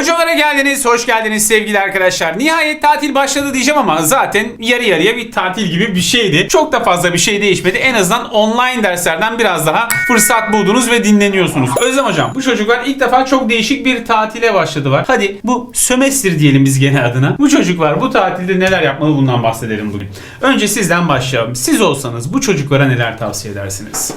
Hocalara geldiniz, hoş geldiniz sevgili arkadaşlar. Nihayet tatil başladı diyeceğim ama zaten yarı yarıya bir tatil gibi bir şeydi. Çok da fazla bir şey değişmedi. En azından online derslerden biraz daha fırsat buldunuz ve dinleniyorsunuz. Özlem hocam bu çocuklar ilk defa çok değişik bir tatile başladılar. Hadi bu sömestr diyelim biz gene adına. Bu çocuklar bu tatilde neler yapmalı bundan bahsedelim bugün. Önce sizden başlayalım. Siz olsanız bu çocuklara neler tavsiye edersiniz?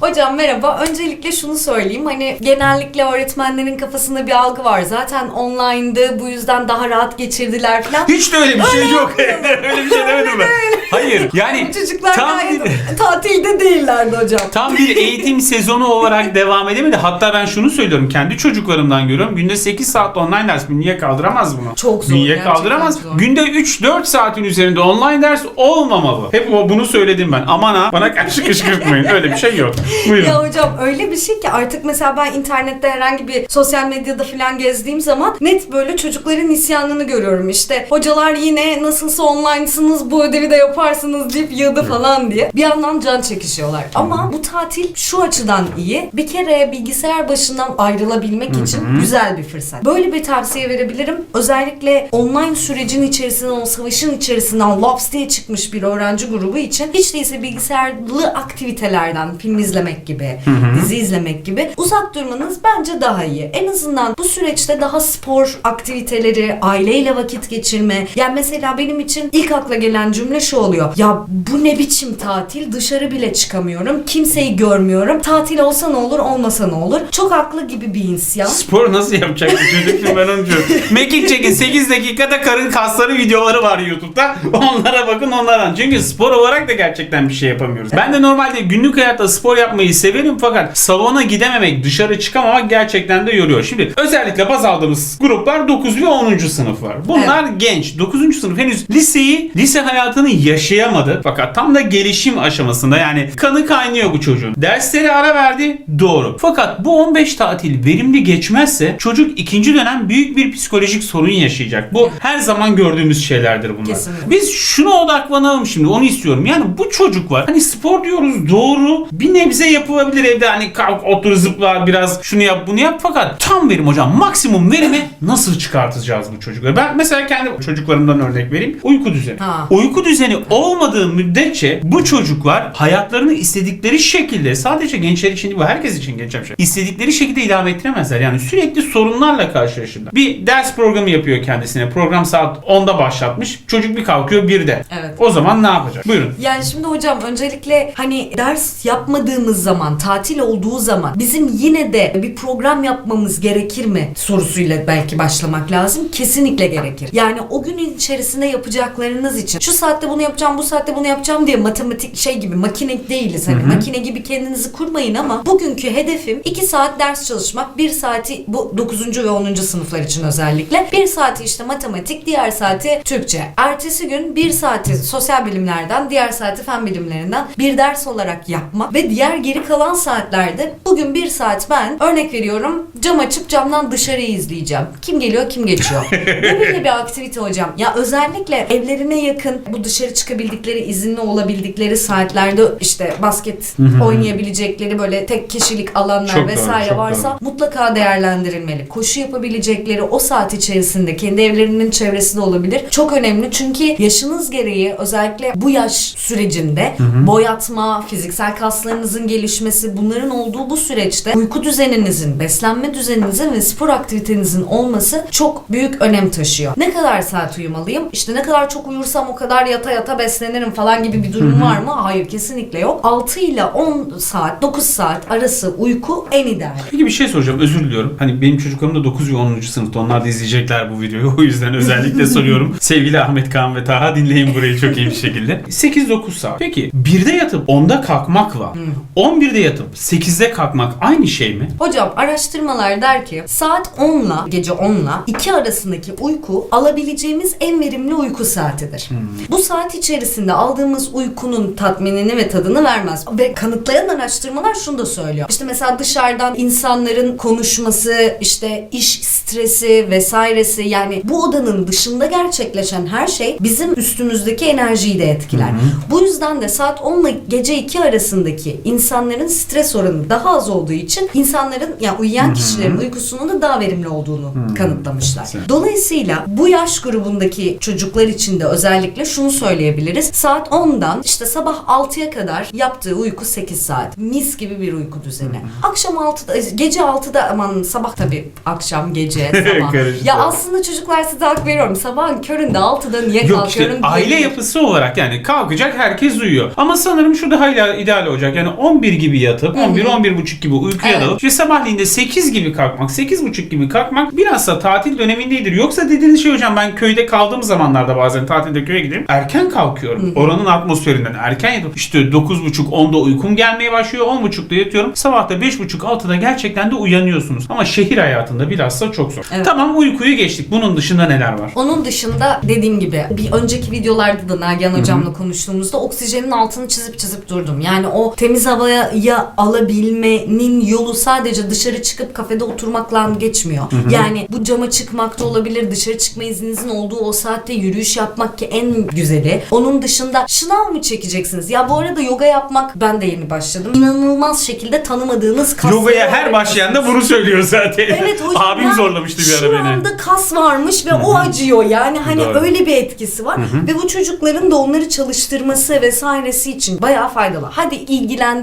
Hocam merhaba. Öncelikle şunu söyleyeyim. Hani genellikle öğretmenlerin kafasında bir algı var. Zaten online'dı. Bu yüzden daha rahat geçirdiler falan. Hiç de öyle bir şey yok. öyle bir şey demedim ben. Hayır. Yani çocuklar tam gayet bir- tatilde değillerdi hocam. Tam bir eğitim sezonu olarak devam edemedi. Hatta ben şunu söylüyorum. Kendi çocuklarımdan görüyorum. Günde 8 saat online ders. Bünye kaldıramaz bunu. Çok zor, gerçekten kaldıramaz. zor. Günde 3-4 saatin üzerinde online ders olmamalı. Hep o- bunu söyledim ben. Aman ha bana karşı kışkırtmayın. Öyle bir şey yok. Buyurun. Ya hocam öyle bir şey ki artık mesela ben internette herhangi bir sosyal medyada falan gezdiğim zaman net böyle çocukların isyanını görüyorum. İşte hocalar yine nasılsa online'sınız bu ödevi de yaparsınız deyip yığdı falan diye. Bir yandan can çekişiyorlar. Ama bu tatil şu açıdan iyi. Bir kere bilgisayar başından ayrılabilmek için güzel bir fırsat. Böyle bir tavsiye verebilirim. Özellikle online sürecin içerisinden, o savaşın içerisinden laps diye çıkmış bir öğrenci grubu için hiç değilse bilgisayarlı aktivitelerden film izlemek gibi, dizi izlemek gibi uzak durmanız bence daha iyi. En azından bu süreçte daha spor aktiviteleri, aileyle vakit geçirme. Yani mesela benim için ilk akla gelen cümle şu oluyor. Ya bu ne biçim tatil? Dışarı bile çıkamıyorum. Kimseyi görmüyorum. Tatil olsa ne olur, olmasa ne olur? Çok haklı gibi bir isyan. Spor nasıl yapacak çocuk şimdi ben onu diyorum. Mekik çekin 8 dakikada karın kasları videoları var YouTube'da. Onlara bakın onlardan. Çünkü spor olarak da gerçekten bir şey yapamıyoruz. Ben de normalde günlük hayatta spor yapmayı severim fakat salona gidememek, dışarı çıkamamak gerçekten de yoruyor. Şimdi özellikle baz aldığımız gruplar 9 ve 10. sınıf var. Bunlar genç. 9. sınıf henüz liseyi, lise hayatını yaşayamadı. Fakat tam da gelişim aşamasında yani kanı kaynıyor bu çocuğun. Dersleri ara verdi doğru. Fakat bu 15 tatil verimli geçmezse çocuk ikinci dönem büyük bir psikolojik sorun yaşayacak. Bu her zaman gördüğümüz şeylerdir bunlar. Kesinlikle. Biz şuna odaklanalım şimdi onu istiyorum. Yani bu çocuk var. Hani spor diyoruz doğru. Bir nebze yapılabilir evde hani kalk otur zıpla biraz şunu yap bunu yap. Fakat tam verim hocam maksimum verimi nasıl çıkartacağız bu çocukları? Ben mesela kendi çocuklarımdan örnek vereyim. Uyku düzeni. Ha. Uyku düzeni olmadığı müddetçe bu çocuklar hayatlarını istedikleri şekilde sadece gençler için değil bu herkes için geçen şey. İstedikleri şekilde idame ettiremezler. Yani sürekli sorunlarla karşılaşırlar. Bir ders programı yapıyor kendisine. Program saat 10'da başlatmış. Çocuk bir kalkıyor 1'de. Evet. O zaman ne yapacak? Buyurun. Yani şimdi hocam öncelikle hani ders yapmadığımız zaman, tatil olduğu zaman bizim yine de bir program yapmamız gerekir mi sorusuyla belki başlamak lazım. Kesinlikle gerekir. Yani o günün içerisinde yapacaklarınız için şu saatte bunu yapacağım, bu saatte bunu yapacağım diye matematik şey gibi makine değiliz. Hani makine gibi kendinizi kurmayın ama bugünkü hedefim 2 saat ders çalışmak. 1 saati bu 9. ve 10. sınıflar için özellikle. 1 saati işte matematik, diğer saati Türkçe. Ertesi gün 1 saati sosyal bilimlerden, diğer saati fen bilimlerinden bir ders olarak yapmak ve diğer geri kalan saatlerde bugün 1 saat ben örnek veriyorum cam açıp camdan dışarıyı izleyeceğim. Kim geliyor, kim geçiyor. bu bile bir aktivite hocam. Ya özellikle evlerine yakın bu dışarı çıkabildikleri, izinli olabildikleri saatlerde işte basket oynayabilecekleri böyle tek kişilik alanlar Çok doğru, vesaire çok varsa mutlaka değerlendirilmeli. Koşu yapabilecekleri o saat içerisinde kendi evlerinin çevresinde olabilir. Çok önemli çünkü yaşınız gereği özellikle bu yaş sürecinde boyatma, fiziksel kaslarınızın gelişmesi bunların olduğu bu süreçte uyku düzeninizin, beslenme düzeninizin ve spor aktivitenizin olması çok büyük önem taşıyor. Ne kadar saat uyumalıyım? İşte ne kadar çok uyursam o kadar yata yata beslenirim falan gibi bir durum var mı? Hayır kesinlikle yok. 6 ile 10 saat, 9 saat arası uyku en ideali. Peki bir şey soracağım özür diliyorum. Hani benim çocuklarım da 9 ve 10. sınıfta onlar da izleyecekler bu videoyu. O yüzden özellikle soruyorum. Sevgili Ahmet Kaan ve Taha dinleyin burayı çok iyi bir şekilde. 8-9 saat. Peki 1'de yatıp 10'da kalkmakla 11'de yatıp 8'de kalkmak aynı şey mi? Hocam araştırmalar der ki saat 10 ile gece 10 ile 2 arasındaki uyku alabileceğimiz en verimli uyku saatidir. Bu saat içerisinde aldığımız uykunun tatminini ve tadını vermez. Ve kanıtlayan araştırmalar şunu da söylüyor. İşte mesela dışarıdan insanların konuşması, işte iş stresi vesairesi yani bu odanın dışında gerçekleşen her şey bizim üstümüzdeki enerjiyi de etkiler. Bu yüzden de saat 10 ile gece 2 arasındaki insan insanların stres oranı daha az olduğu için insanların yani uyuyan kişilerin uykusunun da daha verimli olduğunu kanıtlamışlar. Dolayısıyla bu yaş grubundaki çocuklar için de özellikle şunu söyleyebiliriz. Saat 10'dan işte sabah 6'ya kadar yaptığı uyku 8 saat. Mis gibi bir uyku düzeni. Akşam 6'da gece 6'da aman sabah tabii akşam gece sabah. Ya aslında çocuklar size hak veriyorum. Sabahın köründe 6'da niye Yok kalkıyorum işte aile yapısı olarak yani kalkacak herkes uyuyor. Ama sanırım şu daha ideal olacak. Yani 11 gibi yatıp 11 11 buçuk gibi uykuya Evet. dalıp işte sabahleyin de 8 gibi kalkmak, 8 buçuk gibi kalkmak bilhassa tatil dönemindeydir. Yoksa dediğiniz şey hocam ben köyde kaldığım zamanlarda bazen tatilde köye gidiyorum. Erken kalkıyorum. Oranın atmosferinden erken yatıp işte 9 buçuk 10'da uykum gelmeye başlıyor. 10 buçukta yatıyorum. Sabah da 5 buçuk 6'da gerçekten de uyanıyorsunuz. Ama şehir hayatında bilhassa çok zor. Evet. Tamam uykuyu geçtik. Bunun dışında neler var? Onun dışında dediğim gibi bir önceki videolarda da Nagihan hocamla konuştuğumuzda oksijenin altını çizip çizip durdum. Yani o temiz havaya ya alabilmenin yolu sadece dışarı çıkıp kafede oturmakla geçmiyor. Yani bu cama çıkmak da olabilir, dışarı çıkma izninizin olduğu o saatte yürüyüş yapmak ki en güzeli. Onun dışında şınav mı çekeceksiniz? Ya bu arada yoga yapmak ben de yeni başladım. İnanılmaz şekilde tanımadığınız kasları Yoga'ya her başlayan da bunu söylüyor zaten. Evet hocam. Abim zorlamıştı bir ara beni. Şuramda kas varmış ve o acıyor. Yani hani Doğru. öyle bir etkisi var. Ve bu çocukların da onları çalıştırması vesairesi için bayağı faydalı. Hadi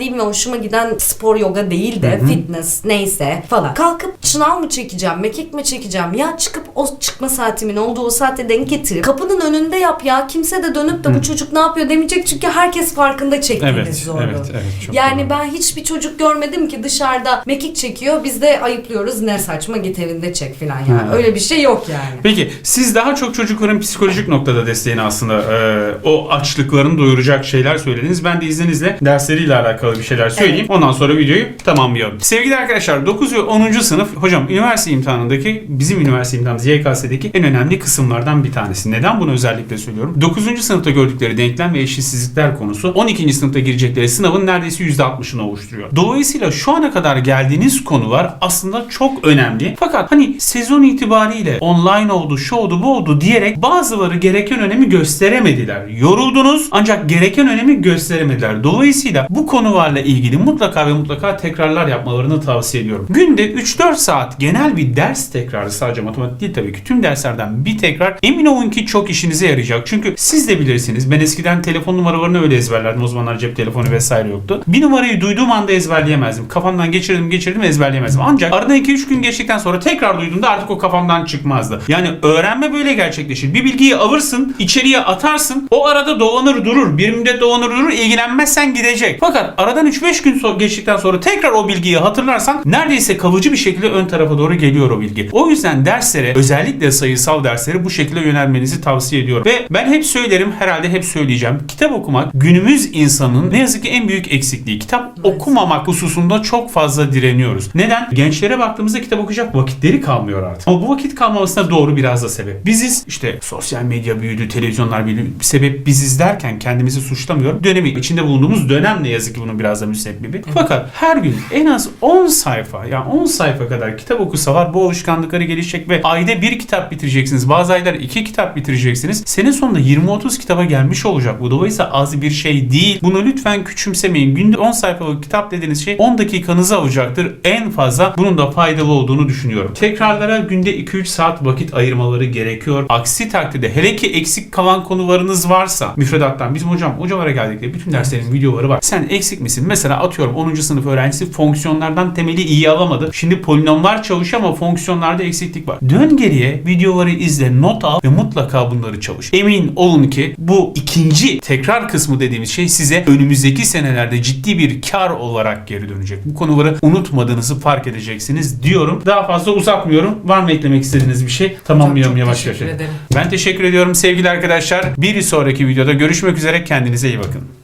ilgilendiğim ve hoşuma giden spor yoga değil de fitness neyse falan. Kalkıp şınav mı çekeceğim, mekik mi çekeceğim? Ya çıkıp o çıkma saatimin olduğu o saate denk getirip kapının önünde yap ya. Kimse de dönüp de bu çocuk ne yapıyor demeyecek çünkü herkes farkında çektiğiniz Evet, zorluğu. evet, evet. Çok yani doğru. ben hiçbir çocuk görmedim ki dışarıda mekik çekiyor. Biz de ayıplıyoruz. Ne saçma git evinde çek falan yani. Ha. Öyle bir şey yok yani. Peki siz daha çok çocukların psikolojik noktada desteğini aslında e, o açlıklarını doyuracak şeyler söylediniz. Ben de izninizle dersleriyle alakalı bir şeyler söyleyeyim. Ondan sonra videoyu tamamlayalım. Sevgili arkadaşlar 9 ve 10. sınıf hocam üniversite imtihanındaki bizim üniversite imtihanımız YKS'deki en önemli kısımlardan bir tanesi. Neden bunu özellikle söylüyorum? 9. sınıfta gördükleri denklem ve eşitsizlikler konusu 12. sınıfta girecekleri sınavın neredeyse %60'ını oluşturuyor. Dolayısıyla şu ana kadar geldiğiniz konular aslında çok önemli. Fakat hani sezon itibariyle online oldu, şu oldu, bu oldu diyerek bazıları gereken önemi gösteremediler. Yoruldunuz ancak gereken önemi gösteremediler. Dolayısıyla bu konularla ilgili mutlaka ve mutlaka tekrarlar yapmalarını tavsiye ediyorum. Günde 3-4 saat genel bir ders tekrarı sadece matematik değil tabii ki tüm derslerden bir tekrar emin olun ki çok işinize yarayacak. Çünkü siz de bilirsiniz ben eskiden telefon numaralarını öyle ezberlerdim. O zamanlar cep telefonu vesaire yoktu. Bir numarayı duyduğum anda ezberleyemezdim. Kafamdan geçirdim geçirdim ezberleyemezdim. Ancak aradan 2-3 gün geçtikten sonra tekrar duyduğumda artık o kafamdan çıkmazdı. Yani öğrenme böyle gerçekleşir. Bir bilgiyi alırsın, içeriye atarsın. O arada dolanır durur. Bir müddet dolanır durur. ilgilenmezsen gidecek. Fakat aradan 3-5 gün so- geçtikten sonra tekrar o bilgiyi hatırlarsan neredeyse kalıcı bir şekilde ön tarafa doğru geliyor o bilgi. O yüzden derslere özellikle sayısal derslere bu şekilde yönelmenizi tavsiye ediyorum. Ve ben hep söylerim herhalde hep söyleyeceğim. Kitap okumak günümüz insanın ne yazık ki en büyük eksikliği. Kitap okumamak hususunda çok fazla direniyoruz. Neden? Gençlere baktığımızda kitap okuyacak vakitleri kalmıyor artık. Ama bu vakit kalmamasına doğru biraz da sebep. Biziz işte sosyal medya büyüdü, televizyonlar büyüdü. Sebep biziz derken kendimizi suçlamıyorum. Dönemi içinde bulunduğumuz dönem ne yazık ki bunun biraz da müsebbibi. Fakat her gün en az 10 sayfa yani 10 sayfa kadar kitap okusalar bu alışkanlıkları gelişecek ve ayda bir kitap bitireceksiniz. Bazı aylar iki kitap bitireceksiniz. Sene sonunda 20-30 kitaba gelmiş olacak. Bu dolayısıyla az bir şey değil. Bunu lütfen küçümsemeyin. Günde 10 sayfalık kitap dediğiniz şey 10 dakikanızı alacaktır. En fazla bunun da faydalı olduğunu düşünüyorum. Tekrarlara günde 2-3 saat vakit ayırmaları gerekiyor. Aksi takdirde hele ki eksik kalan konularınız varsa müfredattan bizim hocam hocalara geldikleri bütün derslerin videoları var. Sen eksik misin? Mesela atıyorum 10. sınıf öğrencisi fonksiyonlardan temeli iyi alamadı. Şimdi polinomlar çalışıyor ama fonksiyonlarda eksiklik var. Dön geriye videoları izle, not al ve mutlaka bunları çalış. Emin olun ki bu ikinci tekrar kısmı dediğimiz şey size önümüzdeki senelerde ciddi bir kar olarak geri dönecek. Bu konuları unutmadığınızı fark edeceksiniz diyorum. Daha fazla uzatmıyorum. Var mı eklemek istediğiniz bir şey? Tamamlayalım Çok çok yavaş yavaş. Ben teşekkür ediyorum sevgili arkadaşlar. Bir sonraki videoda görüşmek üzere. Kendinize iyi bakın.